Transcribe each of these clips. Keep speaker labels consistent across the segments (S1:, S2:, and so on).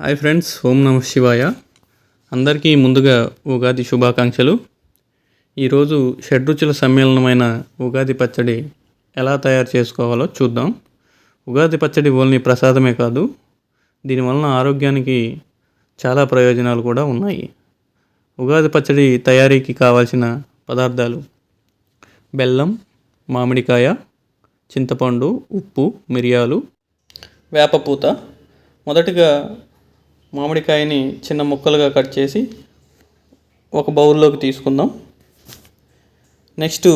S1: Hi friends ఓం నమ శివాయ. అందరికీ ముందుగా ఉగాది శుభాకాంక్షలు. ఈరోజు షడ్రుచుల సమ్మేళనమైన ఉగాది పచ్చడి ఎలా తయారు చేసుకోవాలో చూద్దాం. ఉగాది పచ్చడి ఓన్లీ ప్రసాదమే కాదు దీనివలన ఆరోగ్యానికి చాలా ప్రయోజనాలు కూడా ఉన్నాయి. ఉగాది పచ్చడి తయారీకి కావాల్సిన పదార్థాలు బెల్లం మామిడికాయ చింతపండు ఉప్పు మిరియాలు వేపపూత మొదటిగా మామిడికాయని చిన్న ముక్కలుగా కట్ చేసి ఒక బౌల్లోకి తీసుకుందాం. నెక్స్ట్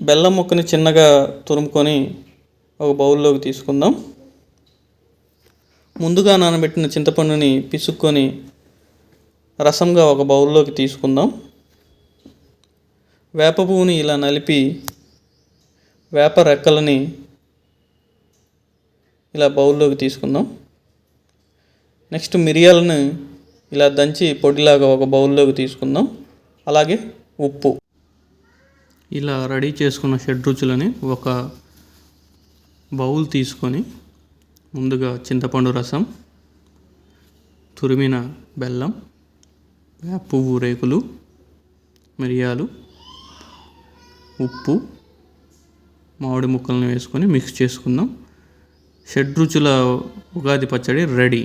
S1: బెల్లం ముక్కని చిన్నగా తురుముకొని ఒక బౌల్లోకి తీసుకుందాం. ముందుగా నానబెట్టిన చింతపండుని పిసుక్కొని రసంగా ఒక బౌల్లోకి తీసుకుందాం. వేప పువ్వుని ఇలా నలిపి వేప రెక్కలని ఇలా బౌల్లోకి తీసుకుందాం. నెక్స్ట్ మిరియాలను ఇలా దంచి పొడిలాగా ఒక బౌల్లోకి తీసుకుందాం. అలాగే ఉప్పు. ఇలా రెడీ చేసుకున్న షడ్ రుచులని ఒక బౌల్ తీసుకొని ముందుగా చింతపండు రసం తురిమిన బెల్లం పువ్వు రేకులు మిరియాలు ఉప్పు మామిడి ముక్కలను వేసుకొని మిక్స్ చేసుకుందాం. షడ్రుచుల ఉగాది పచ్చడి ready.